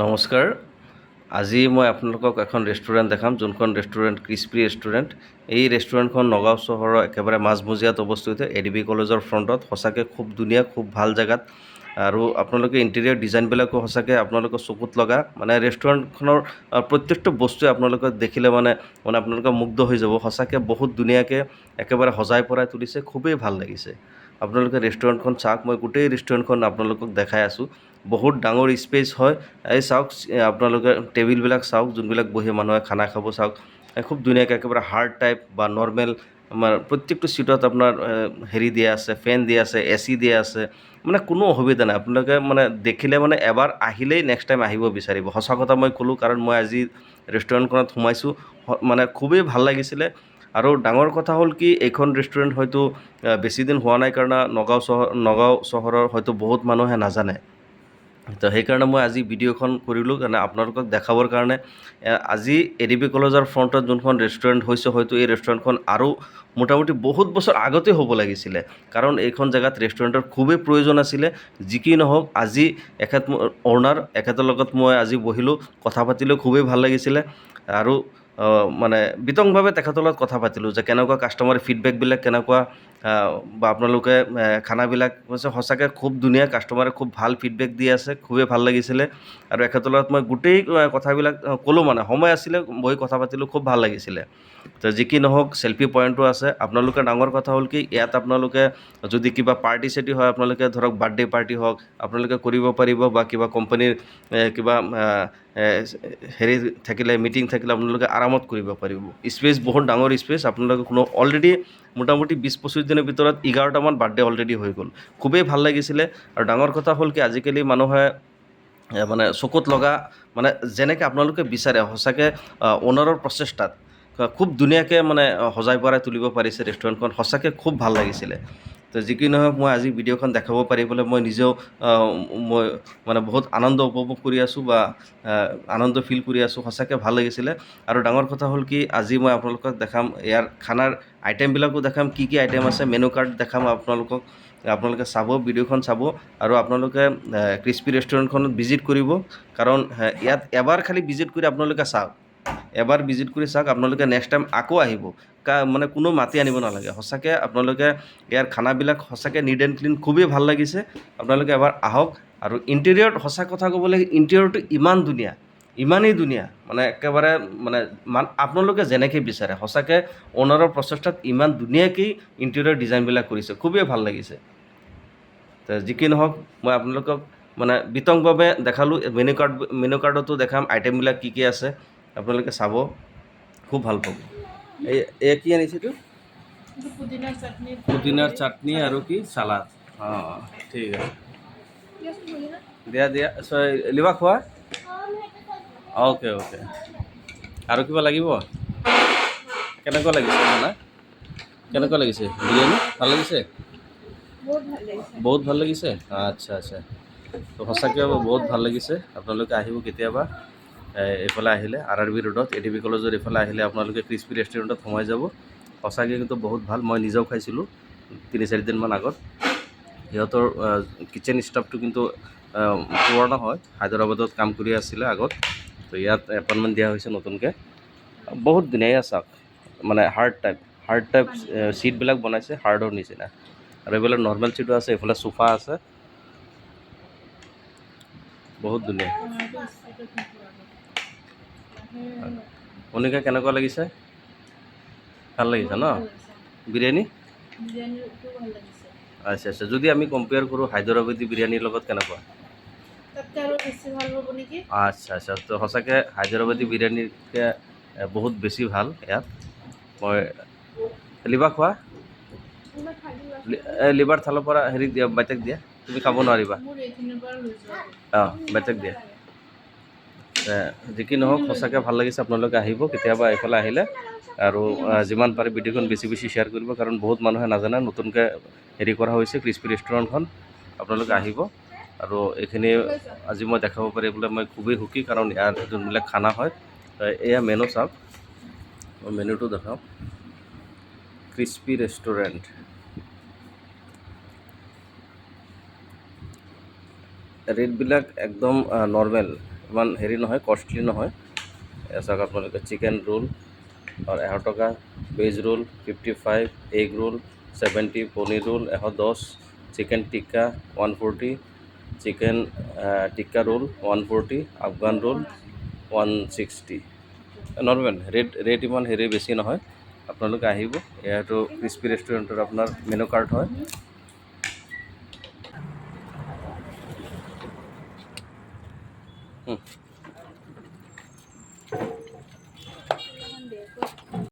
নমস্কাৰ। আজি মই আপোনালোকক এখন ৰেষ্টুৰেণ্ট দেখাম, যোনখন ৰেষ্টুৰেণ্ট ক্ৰিস্পি ৰেষ্টুৰেণ্ট। এই ৰেষ্টুৰেণ্টখন নগাঁও চহৰৰ একেবাৰে মাজমজিয়াত অৱস্থিত, এ ডি বি কলেজৰ ফ্ৰণ্টত। সঁচাকৈ খুব ধুনীয়া, খুব ভালো জেগাত। আৰু আপোনালোকে ইণ্টেৰিয়ৰ ডিজাইনবিলাকো সঁচাকৈ আপোনালোকৰ চকুত লগা। মানে ৰেষ্টুৰেণ্টখনৰ প্ৰত্যেকটো বস্তুৱে আপোনালোকে দেখিলে মানে মানে আপোনালোকে মুগ্ধ হৈ যাব। সঁচাকৈ বহুত ধুনীয়াকৈ একেবাৰে সজাই পৰাই তুলিছে, খুবেই ভালো লাগিছে। আপোনালোকে ৰেষ্টুৰেণ্টখন চাওক, মই গোটেই ৰেষ্টুৰেণ্টখন আপোনালোকক দেখাই আছোঁ। বহুত ডাঙৰ স্পেচ হয়। এই চাওক আপোনালোকে টেবুলবিলাক চাওক যোনবিলাক বহি মানুহে খানা খাব চাওক খুব ধুনীয়াকৈ একেবাৰে হাৰ্ড টাইপ বা নৰ্মেল আমাৰ প্ৰত্যেকটো ছিটত আপোনাৰ হেৰি দিয়া আছে ফেন দিয়া আছে এ চি দিয়া আছে মানে কোনো অসুবিধা নাই। আপোনালোকে মানে দেখিলে মানে এবাৰ আহিলেই নেক্সট টাইম আহিব বিচাৰিব। সঁচা কথা মই ক'লোঁ কাৰণ মই আজি ৰেষ্টুৰেণ্টখনত সোমাইছোঁ মানে খুবেই ভালো লাগিছিলে। আৰু ডাঙৰ কথা হ'ল কি এইখন ৰেষ্টুৰেণ্ট হয়তো আহ, বেছি দিন হোৱা নাই কাৰণে নগাঁও চহৰ নগাঁও চহৰৰ হয়তো বহুত মানুহে নাজানে। তো সেইকাৰণে মই আজি ভিডিঅ'খন কৰিলোঁ, কাৰণে আপোনালোকক দেখাবৰ কাৰণে আজি এ ডি বি কলেজৰ ফ্ৰণ্টত যোনখন ৰেষ্টুৰেণ্ট হৈছে, হয়তো এই ৰেষ্টুৰেণ্টখন আৰু মোটামুটি বহুত বছৰ আগতে হ'ব লাগিছিলে। কাৰণ এইখন জেগাত ৰেষ্টুৰেণ্টৰ খুবেই প্ৰয়োজন আছিলে। যি কি নহওক, আজি এখেত অ'নাৰ এখেতৰ লগত মই আজি বহিলোঁ, কথা পাতিলোঁ খুবেই ভালো লাগিছিলে। আৰু মানে বিতংভাৱে তেখেতৰ লগত কথা পাতিলোঁ যে কেনেকুৱা কাষ্টমাৰ ফিডবেকবিলাক কেনেকুৱা বা আপোনালোকে খানাবিলাক কৈছে সঁচাকৈ খুব ধুনীয়া কাষ্টমাৰে খুব ভালো ফিডবেক দি আছে, খুবেই ভালো লাগিছিলে। আৰু এখেতৰ লগত মই গোটেই কথাবিলাক ক'লোঁ মানে সময় আছিলে, বহি কথা পাতিলোঁ, খুব ভালো লাগিছিলে। তো যি কি নহওক চেল্ফি পইণ্টো আছে। আপোনালোকে ডাঙৰ কথা হ'ল কি, ইয়াত আপোনালোকে যদি কিবা পাৰ্টি চাৰ্টি হয়, আপোনালোকে ধৰক বাৰ্থডে পাৰ্টি হওক, আপোনালোকে কৰিব পাৰিব বা কিবা কোম্পানীৰ কিবা হেৰি থাকিলে মিটিং থাকিলে আপোনালোকে আৰামত কৰিব পাৰিব। স্পেচ বহুত ডাঙৰ স্পেচ আপোনালোকে কোনো অলৰেডি মোটামুটি বিছ পঁচিছ দিনৰ ভিতৰত এঘাৰটামান বাৰ্থডে অলৰেডি হৈ গ'ল। খুবেই ভালো লাগিছিলে আৰু ডাঙৰ কথা হ'ল কি, আজিকালি মানুহে মানে চকুত লগা মানে যেনেকৈ আপোনালোকে বিচাৰে, সঁচাকৈ অ'নাৰৰ প্ৰচেষ্টাত, খুব ধুনীয়াকৈ মানে সজাই পৰাই তুলিব পাৰিছে ৰেষ্টুৰেণ্টখন সঁচাকৈ খুব ভালো লাগিছিলে। তো যি কি নহওক মই আজি ভিডিঅ'খন দেখাব পাৰিবলৈ মই নিজেও মই মানে বহুত আনন্দ উপভোগ কৰি আছোঁ বা আনন্দ ফিল কৰি আছোঁ, সঁচাকৈ ভালো লাগিছিলে। আৰু ডাঙৰ কথা হ'ল কি, আজি মই আপোনালোকক দেখাম, ইয়াৰ খানাৰ আইটেমবিলাকো দেখাম, কি কি আইটেম আছে মেনু কাৰ্ড দেখাম আপোনালোকক, আপোনালোকে চাব, ভিডিঅ'খন চাব, আৰু আপোনালোকে ক্ৰিস্পি ৰেষ্টুৰেণ্টখনত ভিজিট কৰিব, কাৰণ ইয়াত এবাৰ খালি ভিজিট কৰি আপোনালোকে চাওক। এবাৰ ভিজিট কৰি চাওক, আপোনালোকে নেক্সট টাইম আকৌ আহিব। কা মানে কোনো মাতি আনিব নালাগে। সঁচাকৈ আপোনালোকে ইয়াৰ খানাবিলাক সঁচাকৈ নিট এণ্ড ক্লিন খুবেই ভালো লাগিছে। আপোনালোকে এবাৰ আহক আৰু ইণ্টেৰিয়ৰত সঁচা কথা ক'বলৈ ইণ্টেৰিয়ৰটো ইমান ধুনীয়া, ইমানেই ধুনীয়া। মানে একেবাৰে মানে মান, আপোনালোকে যেনেকৈ বিচাৰে। সঁচাকৈ অ'নাৰৰ প্ৰচেষ্টাত ইমান ধুনীয়াকৈ ইণ্টেৰিয়ৰ ডিজাইনবিলাক কৰিছে। খুবেই ভালো লাগিছে। যি কি নহওক, মই আপোনালোকক মানে বিতংভাৱে দেখালোঁ। মেনু কাৰ্ড মেনু কাৰ্ডতো দেখাম আইটেমবিলাক কি কি আছে। আপোনালোকে চাব খুব ভালো পাব। এই এয়া কি এইটো? পুদিনাৰ চাটনি। আৰু কি চালাড। অঁ ঠিক আছে। দিয়া দিয়া। ছয় লিবা খোৱা? Okay okay. আৰু কিবা লাগিব? কেনেকুৱা লাগিছে খানা কেনেকুৱা লাগিছে? বিৰিয়ানী? ভালো লাগিছে? বহুত ভালো লাগিছে। আচ্ছা আচ্ছা। তো সঁচাকৈ বহুত ভালো লাগিছে। আপোনালোকে আহিব কেতিয়াবা। এইফালে আহিলে আৰ আৰ বি ৰোডত এ ডি বি কলেজৰ এইফালে আহিলে আপোনালোকে ক্ৰিস্পি ৰেষ্টুৰেণ্টত সোমাই যাব। সঁচাকৈ কিন্তু বহুত ভালো, মই নিজেও খাইছিলোঁ তিনি চাৰিদিনমান আগত। সিহঁতৰ কিটচেন ষ্টাফটো কিন্তু পুৰণা হয়, হায়দৰাবাদত কাম কৰি আছিলে আগত। তো ইয়াত এপইণ্টমেণ্ট দিয়া হৈছে নতুনকৈ। বহুত ধুনীয়া চাওক মানে হাৰ্ড টাইপ হাৰ্ড টাইপ ছিটবিলাক বনাইছে হাৰ্ডৰ নিচিনা। আৰু এইফালে নৰ্মেল ছিটো আছে, এইফালে চোফা আছে। বহুত ধুনীয়া। অঁ, এইটো স্প্ৰেডত নিদিওঁ আগত। মনিকা কেনেকুৱা লাগিছে। ভালো লাগিছে। ন বিৰিয়ানী আচ্ছা আচ্ছা। যদি আমি কম্পেয়াৰ কৰোঁ হায়দৰাবাদী বিৰিয়ানীৰ লগত কেনেকুৱা? আচ্ছা আচ্ছা। তো সঁচাকৈ হায়দৰাবাদী বিৰিয়ানীতকৈ বহুত বেছি ভালো ইয়াত। মই লিবা খোৱা? লিভাৰ থালৰ পৰা হেৰি দিয়া বাইতেক দিয়া। তুমি খাব নোৱাৰিবা। অঁ বাইতেক দিয়া। যি কি নহওক সঁচাকৈ ভালো লাগিছে আপোনালোকে আহিব, কেতিয়াবা এইফালে আহিলে। আৰু যিমান পাৰে ভিডিঅ'খন বেছি বেছি শ্বেয়াৰ কৰিব, কাৰণ বহুত মানুহে নাজানে, নতুনকৈ হেৰি কৰা হৈছে ক্ৰিস্পি ৰেষ্টুৰেণ্টখন আপোনালোকে আহিব। আৰু এইখিনি আজি মই দেখাব পাৰিবলৈ মই খুবেই সুখী, কাৰণ ইয়াৰ যোনবিলাক খানা হয় এয়া মেনু চাওক। মই মেনুটো দেখাওঁ। ক্ৰিস্পি ৰেষ্টুৰেণ্ট ৰেটবিলাক একদম নৰ্মেল ইমান হেৰি নহয় কষ্টলি নহয়। চাওক আপোনালোকে চিকেন ৰোল আৰু এশ টকা veg roll fifty five egg roll seventy paneer roll এশ দহ chicken tikka one forty chicken tikka roll one forty Afghan roll one sixty normal rate rate ইমান হেৰি বেছি নহয়। আপোনালোকে আহিব এয়াতো ক্ৰিস্পি ৰেষ্টুৰেণ্টৰ আপোনাৰ মেনু কাৰ্ড হয়। Hmm.